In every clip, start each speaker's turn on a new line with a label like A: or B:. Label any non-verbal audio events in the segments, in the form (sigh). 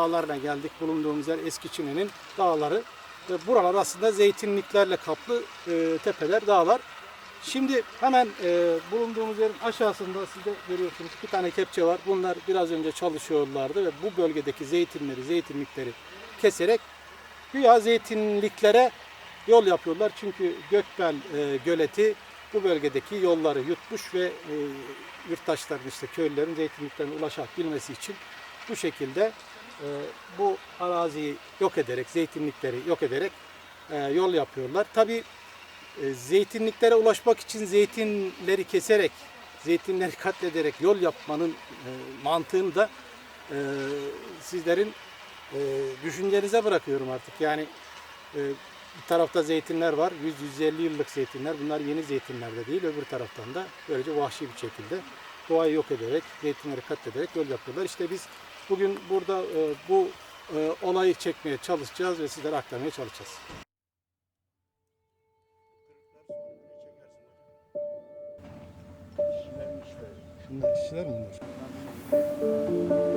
A: Dağlarına geldik. Bulunduğumuz yer Eski Çine'nin dağları. Ve buralar aslında zeytinliklerle kaplı e, tepeler, dağlar. Şimdi hemen e, bulunduğumuz yerin aşağısında siz de görüyorsunuz bir tane kepçe var. Bunlar biraz önce çalışıyorlardı ve bu bölgedeki zeytinleri, zeytinlikleri keserek güya zeytinliklere yol yapıyorlar. Çünkü Gökbel e, göleti bu bölgedeki yolları yutmuş ve e, yurttaşların işte köylülerin zeytinliklerine ulaşabilmesi için bu şekilde e, bu araziyi yok ederek, zeytinlikleri yok ederek e, yol yapıyorlar. Tabii e, zeytinliklere ulaşmak için zeytinleri keserek, zeytinleri (laughs) katlederek yol yapmanın e, mantığını da sizlerin e, düşüncenize bırakıyorum artık. Yani bir tarafta zeytinler var, 100-150 yıllık zeytinler. Bunlar yeni zeytinler de değil. Öbür taraftan da böylece vahşi bir şekilde doğayı yok ederek, zeytinleri katlederek yol yapıyorlar. İşte biz bugün burada e, bu e, olayı çekmeye çalışacağız ve sizlere aktarmaya çalışacağız. Şunlar işçiler mi bunlar?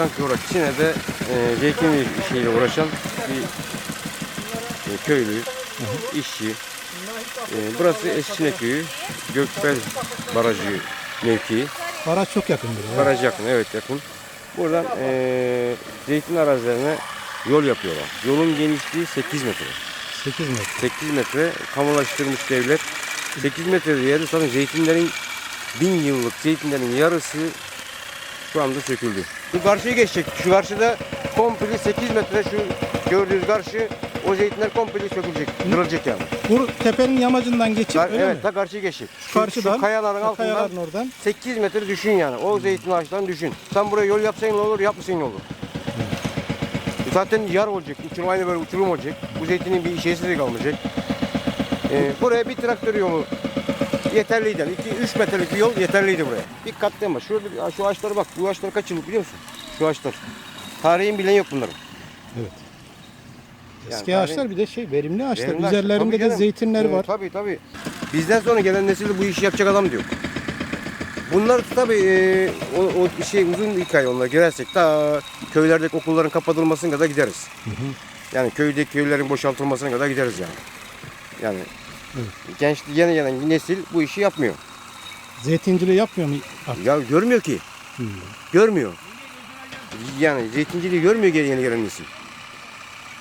B: Erkan Kıvrak, Çine'de e, zeytin işiyle uğraşan bir e, köylü, işçi. E, burası Eskişehir Köyü, Gökbel Barajı mevkii.
A: Baraj çok yakındır.
B: Baraj yakın, evet yakın. Buradan e, zeytin arazilerine yol yapıyorlar. Yolun genişliği 8 metre.
A: 8 metre.
B: 8 metre kamulaştırmış devlet. 8 metre yeri zaten zeytinlerin bin yıllık zeytinlerin yarısı şu anda söküldü. Şu karşıyı geçecek. Şu karşıda komple 8 metre şu gördüğünüz karşı o zeytinler komple sökülecek. Kırılacak yani.
A: Bu tepenin yamacından geçip
B: Kar-
A: öyle
B: evet,
A: mi?
B: ta karşıya geçecek. Şu,
A: Karşıdan,
B: şu kayaların altından
A: kayaların oradan.
B: 8 metre düşün yani. O zeytin ağaçlarını düşün. Sen buraya yol yapsan ne olur, yapmasan ne olur. Zaten yar olacak. Uçurum aynı böyle uçurum olacak. Bu zeytinin bir şeysi de kalmayacak. Ee, buraya bir traktör yolu yeterliydi. 2-3 metrelik bir yol yeterliydi buraya. Bir katliam Şurada bir- şu ağaçlara bak. Bu ağaçlar kaç yıllık biliyor musun? Şu ağaçlar. Tarihin bilen yok bunların.
A: Eski
B: Yani
A: ağaçlar bir de şey verimli ağaçlar.
B: Verimli ağaçlar.
A: Üzerlerinde
B: Tabii
A: de
B: canım.
A: zeytinler
B: Ee,
A: var.
B: Tabii tabii. Bizden sonra gelen nesil bu işi yapacak adam diyor. Bunlar tabii e, o, o şey uzun hikaye onlar girersek ta köylerdeki okulların kapatılmasına kadar gideriz. Yani köydeki köylerin boşaltılmasına kadar gideriz yani. Yani genç yeni gelen nesil bu işi yapmıyor.
A: Zeytinciliği yapmıyor mu? artık?
B: Ya görmüyor ki.
A: Hmm.
B: Görmüyor. Yani zeytinciliği görmüyor geri yeni gelen nesil.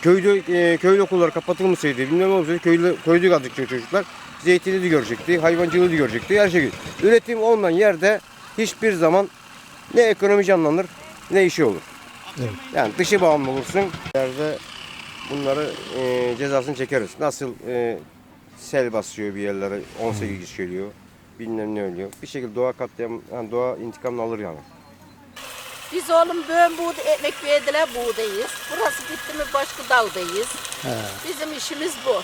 B: Köyde e, köylü okulları kapatılmasaydı bilmem ne olsaydı köylü, köylü kaldık çocuklar. zeytini de görecekti, hayvancılığı da görecekti, her şey. Üretim olmayan yerde hiçbir zaman ne ekonomi canlanır ne işi olur.
A: Evet.
B: Yani dışı bağımlı olursun. Yerde bunları e, cezasını çekeriz. Nasıl e, sel basıyor bir yerlere, 18 kişi geliyor, bilmem ne ölüyor. Bir şekilde doğa katliam, yani doğa intikamını alır yani.
C: Biz oğlum böğün buğday, ekmek verdiler buğdayız. Burası bitti mi başka dağdayız. Bizim işimiz bu.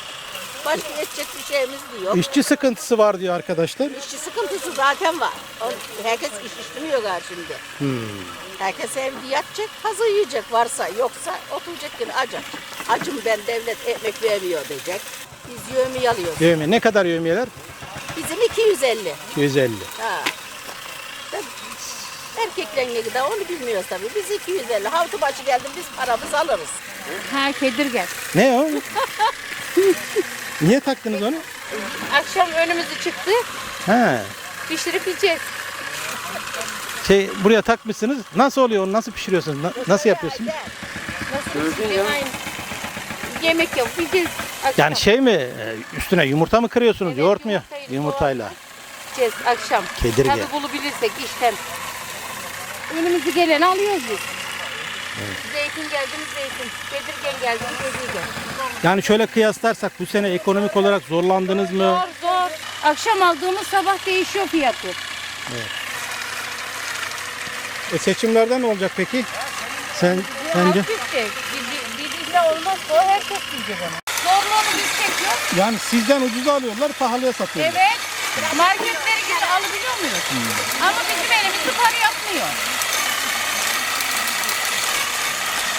C: Başka edecek bir şeyimiz de yok.
A: İşçi sıkıntısı var diyor arkadaşlar.
C: İşçi sıkıntısı zaten var. O- Herkes iş işlemiyor gar şimdi. Herkes evde yatacak, hazır yiyecek varsa. Yoksa oturacak yine acak. Acım ben devlet ekmek vermiyor diyecek. Biz yövmi alıyoruz.
A: Yevmiye. Ne kadar yevmiyeler?
C: Bizim 250.
A: 250.
C: Ha. Tabii Erkekler ne kadar onu bilmiyoruz tabii. Biz 250. Havtu başı geldim biz paramızı alırız.
D: Ha kedirgen.
A: Ne o? Niye taktınız onu?
D: Akşam önümüzü çıktı.
A: He.
D: Pişirip yiyeceğiz.
A: Şey buraya takmışsınız. Nasıl oluyor onu? Nasıl pişiriyorsunuz? Na- nasıl yapıyorsunuz?
D: Nasıl pişireyim Yemek yiyeceğiz. Akşam.
A: Yani şey mi? e, Üstüne yumurta mı kırıyorsunuz?
D: Evet,
A: Yoğurt mu? ya?
D: yumurtayı
A: Yumurtayla.
D: yiyeceğiz akşam.
A: Kedirge.
D: Tabii bulabilirsek işten. Önümüzü geleni alıyoruz biz. Zeytin geldi mi zeytin. Kedirgen geldi mi kedirgen.
A: Yani şöyle kıyaslarsak bu sene ekonomik olarak zorlandınız mı?
D: Zor zor. Akşam aldığımız sabah değişiyor fiyatı.
A: E seçimlerden ne olacak peki? Sen sence?
D: hafif de. Birbirine olmaz o herkes yiyecek onu. Zorluğunu biz çekiyor.
A: Yani sizden ucuza alıyorlar, pahalıya satıyorlar.
D: Evet. Marketlere gidip alabiliyor muyuz? Ama bizim elimizde para yapmıyor.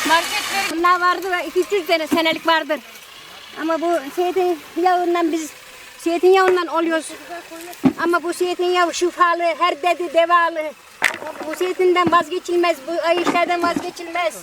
D: Marketleri
E: Bunlar vardır 200 tane senelik vardır. Ama bu zeytin yağından biz zeytin yağından oluyoruz. Ama bu zeytin yağı şifalı, her dedi devalı. Bu zeytinden vazgeçilmez, bu ay işlerden vazgeçilmez.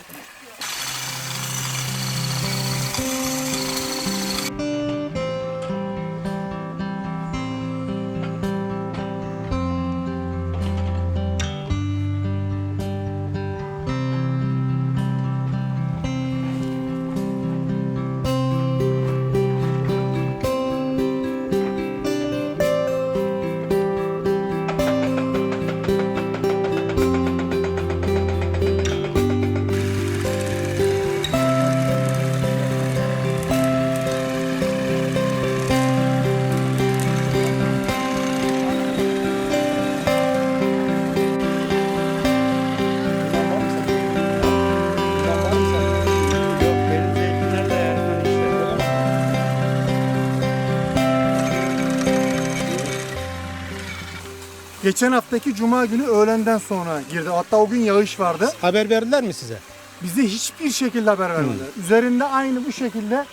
F: Geçen haftaki cuma günü öğlenden sonra girdi. Hatta o gün yağış vardı.
A: Haber verdiler mi size?
F: Bize hiçbir şekilde haber vermediler. Üzerinde aynı bu şekilde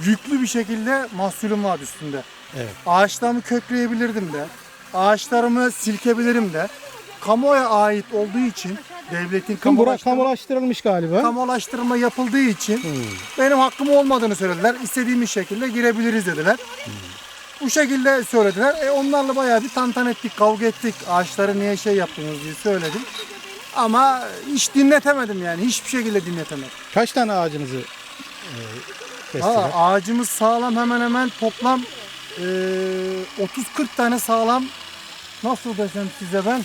F: yüklü bir şekilde mahsulüm vardı üstünde.
A: Evet.
F: Ağaçlarımı kökleyebilirdim de. Ağaçlarımı silkebilirim de. Kamuoya ait olduğu için devletin
A: bura
F: kamulaştırma,
A: kamulaştırılmış galiba.
F: kamulaştırma yapıldığı için benim hakkım olmadığını söylediler. İstediğimiz şekilde girebiliriz dediler. Bu şekilde söylediler. E onlarla bayağı bir tantan ettik, kavga ettik. Ağaçları niye şey yaptınız diye söyledim. Ama hiç dinletemedim yani. Hiçbir şekilde dinletemedim.
A: Kaç tane ağacınızı e, kestiler?
F: Ağacımız sağlam hemen hemen toplam e, 30-40 tane sağlam nasıl desem size ben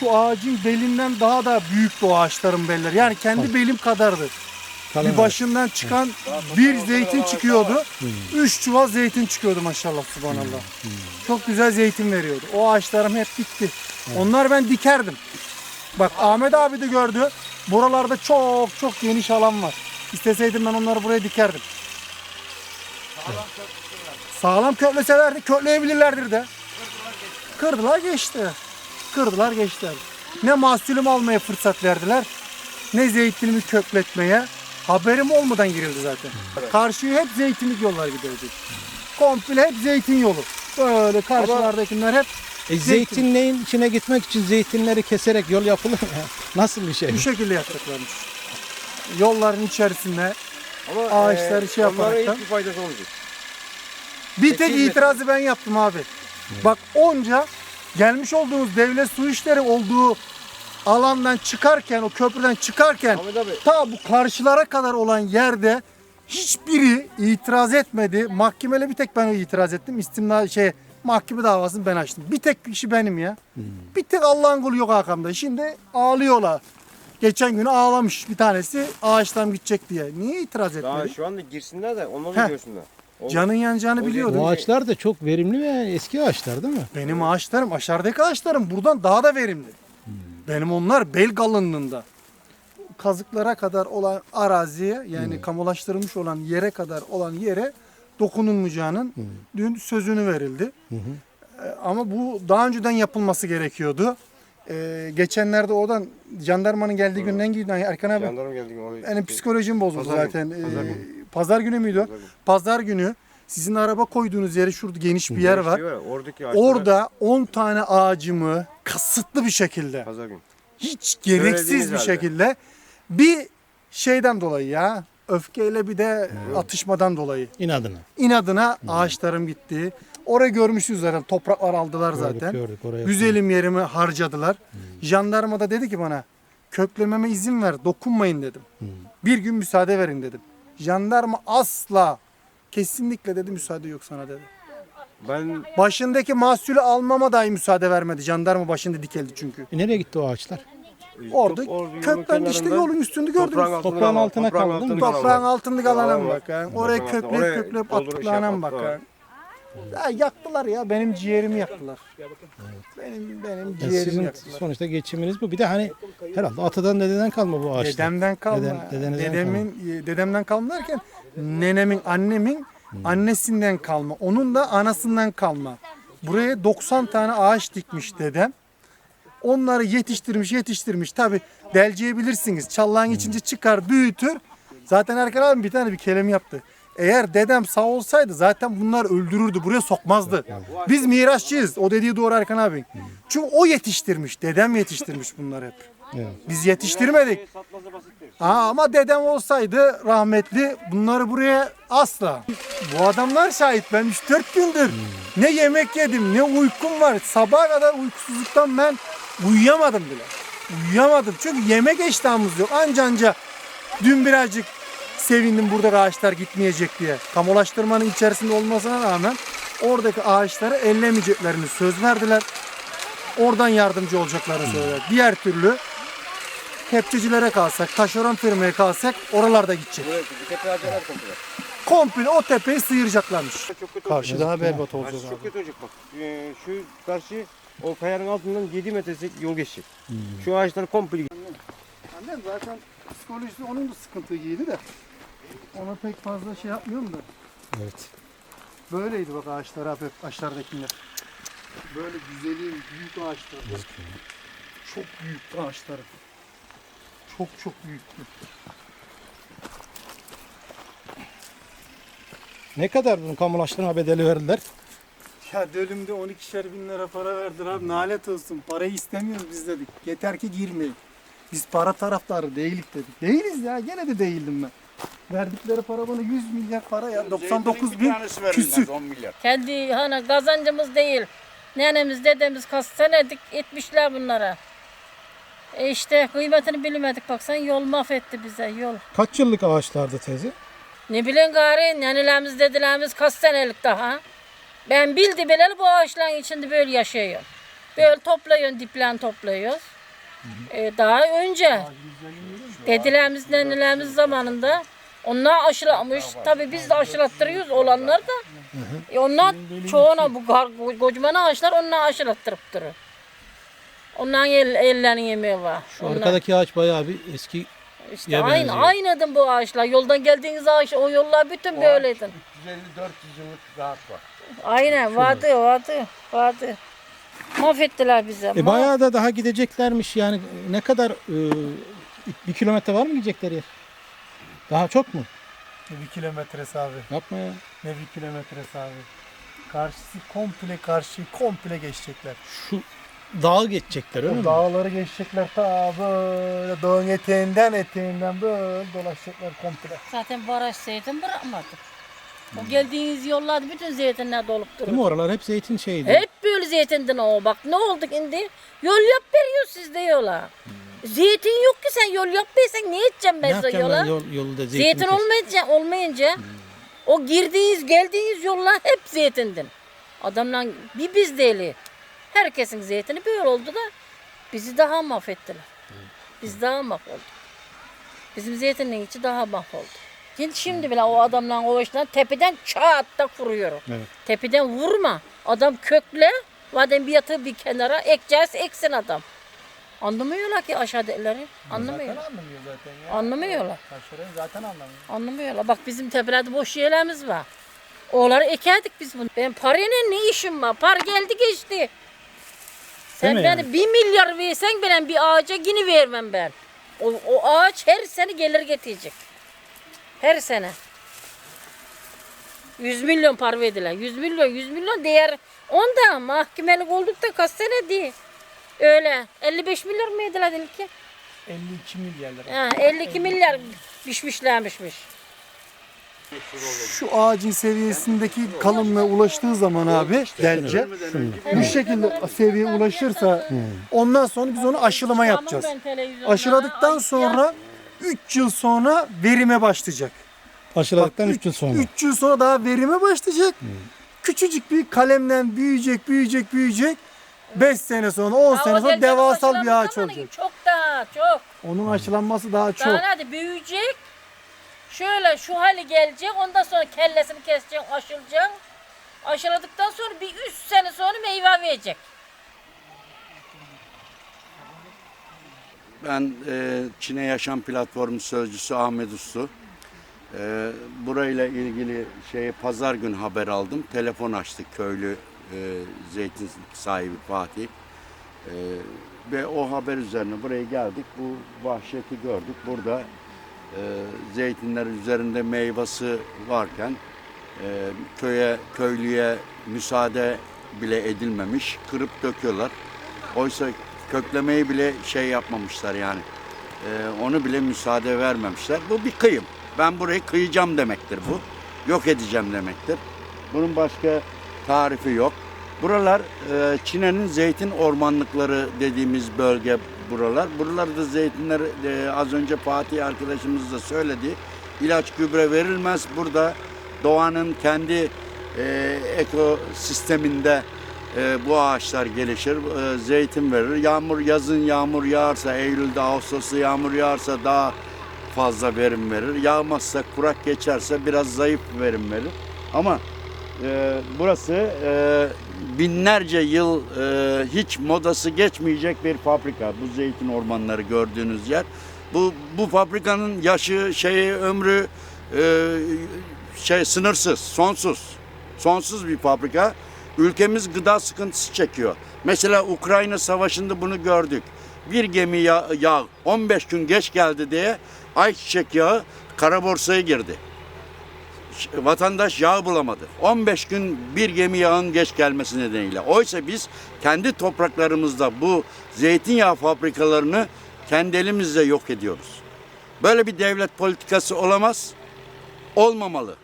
F: şu ağacın belinden daha da büyüktü o ağaçların belleri. Yani kendi belim kadardı.
A: Kalan
F: bir başından çıkan bir zeytin çıkıyordu. Üç çuval zeytin çıkıyordu maşallah subhanallah. Çok güzel zeytin veriyordu. O ağaçlarım hep bitti. Onlar ben dikerdim. Bak Ahmet abi de gördü. Buralarda çok çok geniş alan var. İsteseydim ben onları buraya dikerdim. Sağlam kökleselerdi kökleyebilirlerdir de. Kırdılar geçti. Kırdılar geçtiler. Ne mahsulüm almaya fırsat verdiler ne zeytinimi kökletmeye haberim olmadan girildi zaten. Karşıya hep zeytinlik yollar gidecek. Komple hep zeytin yolu. Böyle karşılardakiler hep
A: E, zeytinliğin içine gitmek için zeytinleri keserek yol yapılır mı? ya? (laughs) Nasıl bir şey?
F: bu şekilde yapacaklarmış. Yolların içerisinde
B: Ama
F: Ağaçları
B: e,
F: şey
B: onlara
F: yaparaktan-
B: hiçbir faydası olmayacak.
F: bir tek
B: Sekiz metre.
F: itirazı ben yaptım abi. Bak onca gelmiş olduğunuz devlet su işleri olduğu alandan çıkarken o köprüden çıkarken
B: Ahmet abi.
F: ta bu karşılara kadar olan yerde Hiçbiri itiraz etmedi. Mahkemele bir tek ben itiraz ettim. İstimna şey mahkeme davasını ben açtım. Bir tek kişi benim ya. Bir tek Allah'ın kulu yok arkamda. Şimdi ağlıyorlar. Geçen gün ağlamış bir tanesi ağaçtan gidecek diye. Niye itiraz
B: Daha
F: etmedi?
B: şu anda girsinler de onları
F: Heh.
B: görsünler. O-
F: Canın yanacağını biliyordum.
A: Bu ağaçlar da çok verimli ve eski ağaçlar değil mi?
F: Benim ağaçlarım aşağıdaki ağaçlarım buradan daha da verimli. Benim onlar bel kalınlığında. Kazıklara kadar olan araziye yani kamulaştırılmış olan yere kadar olan yere dokunulmayacağının dün sözünü verildi. Ee, Ama bu daha önceden yapılması gerekiyordu. Ee, geçenlerde oradan jandarmanın geldiği günden gibi Erkan abi
B: Jandarma geldi. o-
F: benim psikolojim bozuldu
B: Pazar
F: zaten.
B: günü,
F: Ee,
B: pazar günü.
F: pazar günü müydü?
B: Pazar günü.
F: Pazar günü sizin araba koyduğunuz yeri şurada geniş bir yer var.
B: Oradaki
F: Orada 10 tane ağacımı kasıtlı bir şekilde,
B: Pazar günü.
F: hiç gereksiz bir
B: halde.
F: şekilde bir şeyden dolayı ya, öfkeyle bir de atışmadan dolayı
A: İnadına.
F: inadına ağaçlarım gitti. Orayı görmüşsünüz zaten topraklar aldılar
A: Gördük,
F: zaten.
A: gördük, oraya
F: Güzelim yerimi harcadılar. Jandarma da dedi ki bana köklememe izin ver dokunmayın dedim. Bir gün müsaade verin dedim. Jandarma asla kesinlikle dedi müsaade yok sana dedi.
B: Ben
F: Başındaki mahsulü almama dahi müsaade vermedi. Jandarma başında dikeldi çünkü.
A: E nereye gitti o ağaçlar?
F: Orada
B: Top- yolun
F: köklendi işte
B: kenarında
F: yolun üstünde gördünüz.
B: toprağın altında
A: Toprağın altına kaldı değil mi?
B: altında
F: altında kalana
B: Kalan var.
F: bakın. Oraya
B: Toprağın altında. Oraya
F: kökleyip
B: doldurup şey
F: attıklarına
B: yapmak
F: bakın.
B: var.
F: Ya yaktılar ya benim ciğerimi yaktılar. Benim benim
A: Yani
F: ciğerimi
A: sizin
F: yaktılar.
A: sonuçta geçiminiz bu. Bir de hani herhalde atadan dededen kalma bu ağaçlar.
F: Dedemden kalma.
A: Dedem- dedenizden
F: Dedemin dedemden kalma derken nenemin, annemin annesinden kalma. Onun da anasından kalma. Buraya 90 tane ağaç dikmiş dedem. Onları yetiştirmiş, yetiştirmiş. Tabi delceyebilirsiniz. Çallağın içince çıkar, büyütür. Zaten Erkan abi bir tane bir kelam yaptı. Eğer dedem sağ olsaydı zaten bunlar öldürürdü. Buraya sokmazdı. Biz mirasçıyız. O dediği doğru Erkan abi. Çünkü o yetiştirmiş. Dedem yetiştirmiş bunları hep. Biz yetiştirmedik. Ha, ama dedem olsaydı rahmetli bunları buraya asla. Bu adamlar şahit ben 3-4 gündür ne yemek yedim ne uykum var. Sabaha kadar uykusuzluktan ben uyuyamadım bile. Uyuyamadım çünkü yemek iştahımız yok. Anca anca dün birazcık sevindim burada ağaçlar gitmeyecek diye. Kamulaştırmanın içerisinde olmasına rağmen oradaki ağaçları ellemeyeceklerini söz verdiler. Oradan yardımcı olacaklarını söylediler. Diğer türlü kepçecilere kalsak, taşeron firmaya kalsak oralarda gidecek.
B: Buraya tepe komple.
F: Komple o tepeyi sıyıracaklarmış.
B: Çok kötü
F: Karşı daha berbat olacak
B: Karşı
F: abi.
B: çok kötü olacak bak. Ee, şu karşı o kayanın altından 7 metresi yol geçecek. Şu ağaçlar komple
F: Annem zaten psikolojisi onun da sıkıntı giydi de. Ona pek fazla şey yapmıyorum da.
A: Evet.
F: Böyleydi bak ağaçlar abi hep aşağıdakiler. Böyle güzelim büyük ağaçlar. Çok büyük ağaçlar. Çok çok büyüktü.
A: Ne kadar bunun kamulaştırma bedeli verdiler?
F: Ya dölümde 12'şer bin lira para verdiler abi. Nalet olsun. Parayı istemiyoruz biz dedik. Yeter ki girmeyin. Biz para taraftarı değilik dedik. Değiliz ya. Gene de değildim ben. Verdikleri para bana 100 milyar para ya. 99 bin küsür.
G: 10 milyar.
H: Kendi hani kazancımız değil. Nenemiz dedemiz kaç senedik etmişler bunlara. E işte kıymetini bilmedik baksan yol mahvetti bize yol.
A: Kaç yıllık ağaçlardı teyze?
H: Ne bileyim gari nenelerimiz dedilerimiz kaç senelik daha. Ben bildi bileli bu ağaçların içinde böyle yaşıyorum. Böyle topluyorsun diplen topluyoruz. E, daha önce dedilerimiz nenelerimiz zamanında onlar aşılamış. Tabii biz de aşılattırıyoruz olanlar da. E onlar çoğuna bu gar- kocaman ağaçlar onlar aşılattırıp durur. Onların el, ellerinin yemeği var.
A: Şu
H: Onlar-
A: arkadaki ağaç bayağı bir eski.
H: işte
A: Ya
H: aynı,
A: benziyor.
H: bu ağaçlar. Yoldan geldiğiniz ağaç, o yollar bütün böyleydin.
G: 150-400 yıllık rahat var.
H: Aynen vardı vardı vardı. Mahvettiler bize.
A: E bayağı da daha gideceklermiş yani ne kadar e, bir kilometre var mı gidecekleri yer? Daha çok mu?
F: Ne bir kilometresi abi.
A: Yapma ya.
F: Ne bir kilometresi abi. Karşısı komple karşıyı komple geçecekler.
A: Şu dağı geçecekler öyle
F: O
A: mi?
F: dağları geçecekler ta böyle dağın eteğinden eteğinden böyle dolaşacaklar komple.
H: Zaten baraj zeytin bırakmadı. O geldiğiniz yollarda bütün zeytinler dolup
A: Değil mi oralar hep zeytin şeydi.
H: Hep böyle zeytinden o. Bak ne oldu şimdi? Yol yap veriyor sizde yola. Zeytin yok ki sen yol yapmaysan ne edeceğim ben size yola?
A: yol, yolu da
H: Zeytin olmayınca, olmayınca o girdiğiniz geldiğiniz yollar hep zeytindin. Adamla bir biz değil. Herkesin zeytini böyle oldu da bizi daha mahvettiler. Biz daha mahvolduk. Bizim zeytinin içi daha mahvoldu. Şimdi, şimdi bile o adamla o işten tepeden çat da vuruyor.
A: Evet.
H: Tepeden vurma. Adam kökle, madem bir yatır bir kenara ekeceğiz eksin adam. Anlamıyorlar ki aşağıdakileri. Anlamıyorlar.
F: Anlamıyor zaten ya.
H: Anlamıyorlar.
F: Taşların zaten anlamıyor.
H: Anlamıyorlar. Bak bizim tepelerde boş yerlerimiz var. Oğları ekerdik biz bunu. Ben parayla ne işim var? Par geldi geçti. Sen
A: mi
H: beni
A: yani?
H: bir milyar versen bile bir ağaca yine vermem ben. O, o ağaç her sene gelir getirecek. Her sene. 100 milyon par verdiler. 100 milyon, 100 milyon değer. Onda mahkemelik olduk da kaç sene değil. Öyle. 55 milyar mı yediler dedik ki?
F: 52 milyar lira.
H: Ha, 52 milyar pişmişlermişmiş.
F: Şu ağacın seviyesindeki kalınlığa ulaştığı zaman abi delce bir şekilde seviyeye ulaşırsa ondan sonra biz onu aşılama yapacağız. Aşıladıktan sonra 3 yıl sonra verime başlayacak.
A: Aşıladıktan 3 yıl sonra.
F: 3 yıl sonra daha verime başlayacak. Küçücük bir kalemden büyüyecek, büyüyecek, büyüyecek. 5 sene sonra, 10 sene sonra devasal bir ağaç olacak.
H: Çok daha çok.
F: Onun aşılanması daha çok.
H: Daha hadi büyüyecek. Şöyle şu hali gelecek. Ondan sonra kellesini kesecek, aşılacak. Aşıladıktan sonra bir 3 sene sonra meyve verecek.
G: Ben e, Çin'e Yaşam Platformu Sözcüsü Ahmet Uslu. E, burayla ilgili şey pazar gün haber aldım. Telefon açtı köylü e, zeytin sahibi Fatih. E, ve o haber üzerine buraya geldik. Bu vahşeti gördük. Burada zeytinler üzerinde meyvesi varken e, köye köylüye müsaade bile edilmemiş. Kırıp döküyorlar. Oysa köklemeyi bile şey yapmamışlar yani. Ee, onu bile müsaade vermemişler. Bu bir kıyım. Ben burayı kıyacağım demektir bu. Yok edeceğim demektir. Bunun başka tarifi yok. Buralar e, Çin'in zeytin ormanlıkları dediğimiz bölge buralar. Buralarda zeytinler e, az önce Fatih arkadaşımız da söyledi. İlaç gübre verilmez. Burada doğanın kendi e, ekosisteminde e, bu ağaçlar gelişir. E, zeytin verir. Yağmur yazın yağmur yağarsa Eylül'de Ağustos'ta yağmur yağarsa daha fazla verim verir. Yağmazsa kurak geçerse biraz zayıf verim verir. Ama e, burası e, binlerce yıl e, hiç modası geçmeyecek bir fabrika. Bu zeytin ormanları gördüğünüz yer. Bu bu fabrikanın yaşı, şeyi, ömrü e, şey sınırsız, sonsuz. Sonsuz bir fabrika. Ülkemiz gıda sıkıntısı çekiyor. Mesela Ukrayna Savaşı'nda bunu gördük. Bir gemi yağ, yağ 15 gün geç geldi diye ayçiçek yağı kara borsaya girdi. Vatandaş yağ bulamadı. 15 gün bir gemi yağın geç gelmesi nedeniyle. Oysa biz kendi topraklarımızda bu zeytinyağı fabrikalarını kendi elimizle yok ediyoruz. Böyle bir devlet politikası olamaz, olmamalı.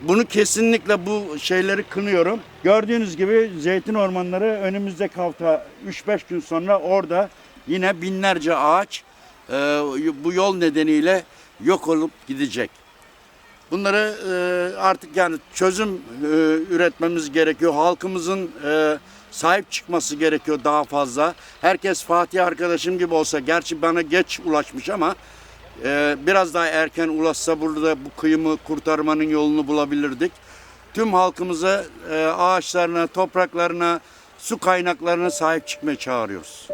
G: Bunu kesinlikle bu şeyleri kınıyorum. Gördüğünüz gibi zeytin ormanları önümüzdeki hafta 3-5 gün sonra orada yine binlerce ağaç e, bu yol nedeniyle yok olup gidecek. Bunları e, artık yani çözüm e, üretmemiz gerekiyor. Halkımızın e, sahip çıkması gerekiyor daha fazla. Herkes Fatih arkadaşım gibi olsa, gerçi bana geç ulaşmış ama biraz daha erken ulaşsa burada bu kıyımı kurtarmanın yolunu bulabilirdik. Tüm halkımıza ağaçlarına, topraklarına, su kaynaklarına sahip çıkmaya çağırıyoruz.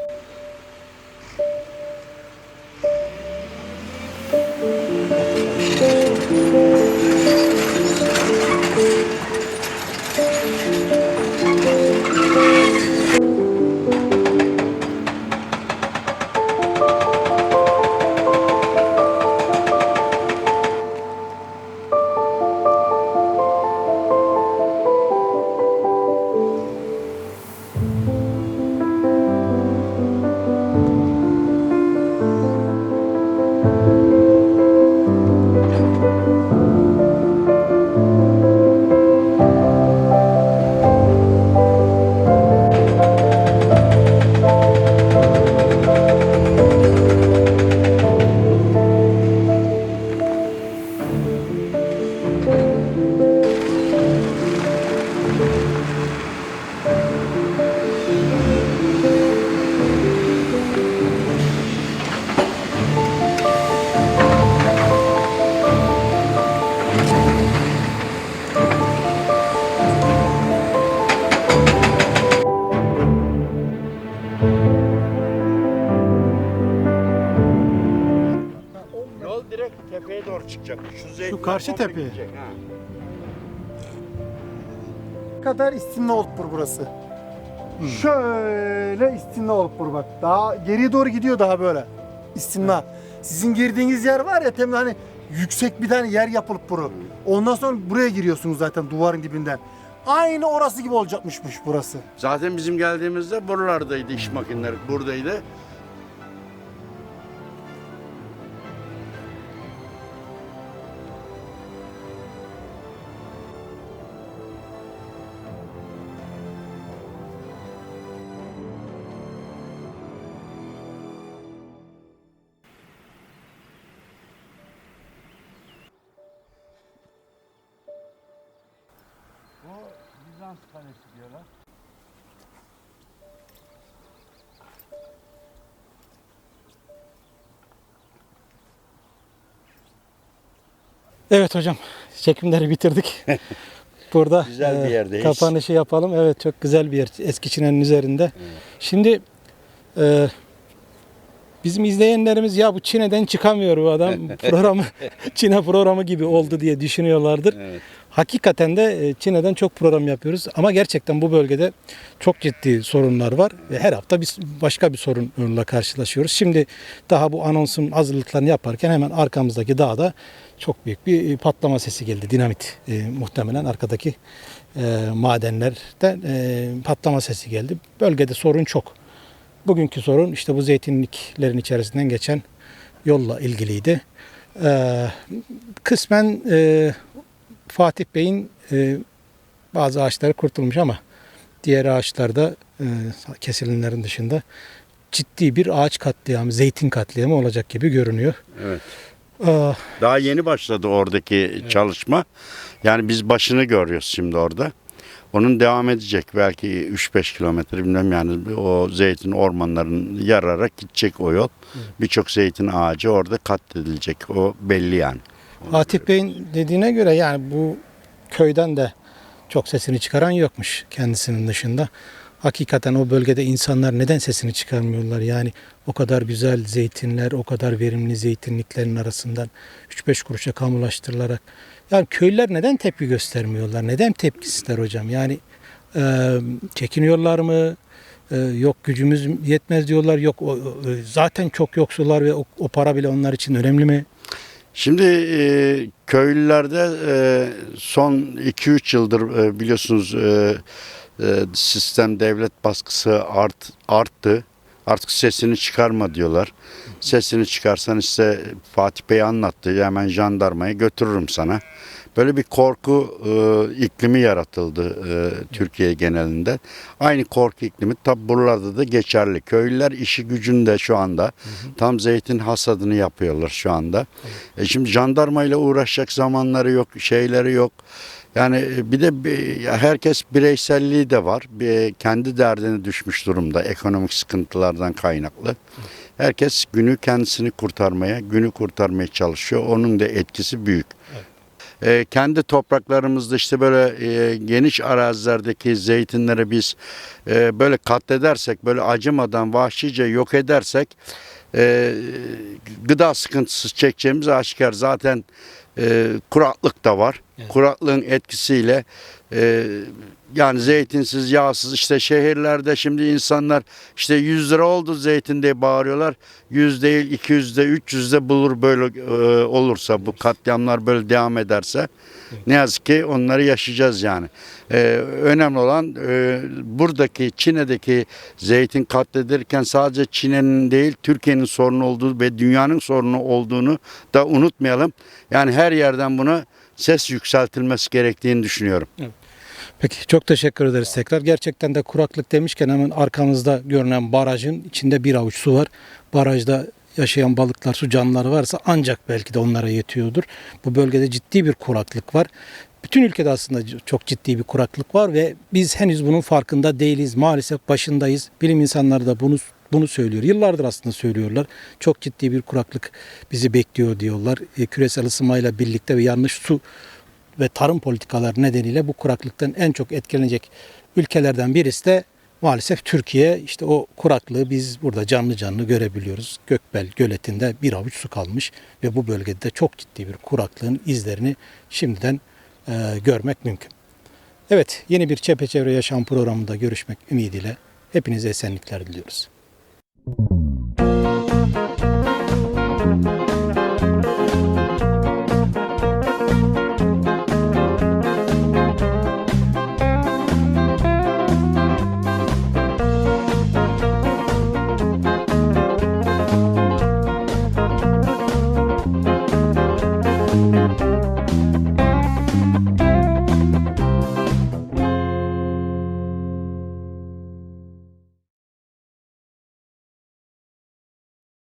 G: Doğru çıkacak. Şu, zeytin
A: karşı
G: doğru
A: tepeye.
G: gidecek, ha.
F: kadar istimna Olukbur burası. Şöyle istimna Olukbur bak. Daha geriye doğru gidiyor daha böyle. İstimna. Sizin girdiğiniz yer var ya tem hani yüksek bir tane yer yapılıp buru. Ondan sonra buraya giriyorsunuz zaten duvarın dibinden. Aynı orası gibi olacakmışmış burası.
G: Zaten bizim geldiğimizde buralardaydı iş makineleri buradaydı. Bizans kalesi diyorlar.
A: Evet hocam çekimleri bitirdik. (laughs) Burada
G: Güzel bir
A: e,
G: yerdeyiz.
A: kapanışı yapalım. Evet çok güzel bir yer eski Çine'nin üzerinde. Şimdi e, bizim izleyenlerimiz ya bu Çine'den çıkamıyor bu adam (laughs) programı Çine programı gibi oldu diye düşünüyorlardır.
G: Evet.
A: Hakikaten de e, Çine'den çok program yapıyoruz ama gerçekten bu bölgede çok ciddi sorunlar var ve her hafta bir başka bir sorunla karşılaşıyoruz. Şimdi daha bu anonsun hazırlıklarını yaparken hemen arkamızdaki dağda çok büyük bir e, patlama sesi geldi. Dinamit e, muhtemelen arkadaki e, madenlerden e, patlama sesi geldi. Bölgede sorun çok. Bugünkü sorun işte bu zeytinliklerin içerisinden geçen yolla ilgiliydi. E, kısmen e, Fatih Bey'in e, bazı ağaçları kurtulmuş ama diğer ağaçlarda e, kesilenlerin dışında ciddi bir ağaç katliamı, zeytin katliamı olacak gibi görünüyor.
G: Evet.
A: Aa,
G: Daha yeni başladı oradaki çalışma. Yani biz başını görüyoruz şimdi orada. Onun devam edecek belki 3-5 kilometre bilmem yani o zeytin ormanlarını yararak gidecek o yol. Birçok zeytin ağacı orada katledilecek. O belli yani.
A: Fatih Bey'in dediğine göre yani bu köyden de çok sesini çıkaran yokmuş kendisinin dışında. Hakikaten o bölgede insanlar neden sesini çıkarmıyorlar? Yani o kadar güzel zeytinler, o kadar verimli zeytinliklerin arasından 3-5 kuruşa kamulaştırılarak. Yani köylüler neden tepki göstermiyorlar? Neden tepkisizler hocam? Yani e, çekiniyorlar mı? E, yok gücümüz yetmez diyorlar. Yok o- zaten çok yoksullar ve o, o para bile onlar için önemli mi?
G: Şimdi e, köylülerde e, son 2-3 yıldır e, biliyorsunuz e, e, sistem devlet baskısı art, arttı. Artık sesini çıkarma diyorlar. Sesini çıkarsan işte Fatih Bey anlattı. Hemen jandarmayı götürürüm sana. Böyle bir korku e, iklimi yaratıldı e, Türkiye genelinde. Aynı korku iklimi tabi buralarda da geçerli. Köylüler işi gücünde şu anda. Tam zeytin hasadını yapıyorlar şu anda. E şimdi jandarmayla uğraşacak zamanları yok, şeyleri yok. Yani e, bir de herkes bireyselliği de var. Bir, kendi derdine düşmüş durumda ekonomik sıkıntılardan kaynaklı. Herkes günü kendisini kurtarmaya, günü kurtarmaya çalışıyor. Onun da etkisi büyük. E, kendi topraklarımızda işte böyle e, geniş arazilerdeki zeytinleri biz e, böyle katledersek, böyle acımadan vahşice yok edersek e, gıda sıkıntısı çekeceğimiz aşikar. Zaten e, kuraklık da var. Kuraklığın etkisiyle e, yani zeytinsiz, yağsız işte şehirlerde şimdi insanlar işte 100 lira oldu zeytin diye bağırıyorlar. 100 değil 200 de 300 de bulur böyle e, olursa bu katliamlar böyle devam ederse ne yazık ki onları yaşayacağız yani. E, önemli olan e, buradaki Çin'deki zeytin katledilirken sadece Çin'in değil Türkiye'nin sorunu olduğu ve dünyanın sorunu olduğunu da unutmayalım. Yani her yerden buna ses yükseltilmesi gerektiğini düşünüyorum.
A: Peki çok teşekkür ederiz tekrar. Gerçekten de kuraklık demişken hemen arkamızda görünen barajın içinde bir avuç su var. Barajda yaşayan balıklar, su canlıları varsa ancak belki de onlara yetiyordur. Bu bölgede ciddi bir kuraklık var. Bütün ülkede aslında çok ciddi bir kuraklık var ve biz henüz bunun farkında değiliz. Maalesef başındayız. Bilim insanları da bunu bunu söylüyor. Yıllardır aslında söylüyorlar. Çok ciddi bir kuraklık bizi bekliyor diyorlar. E, küresel ısınmayla birlikte ve yanlış su ve tarım politikaları nedeniyle bu kuraklıktan en çok etkilenecek ülkelerden birisi de maalesef Türkiye. İşte o kuraklığı biz burada canlı canlı görebiliyoruz. Gökbel göletinde bir avuç su kalmış ve bu bölgede de çok ciddi bir kuraklığın izlerini şimdiden e, görmek mümkün. Evet, yeni bir Çepeçevre Yaşam programında görüşmek ümidiyle hepinize esenlikler diliyoruz. Müzik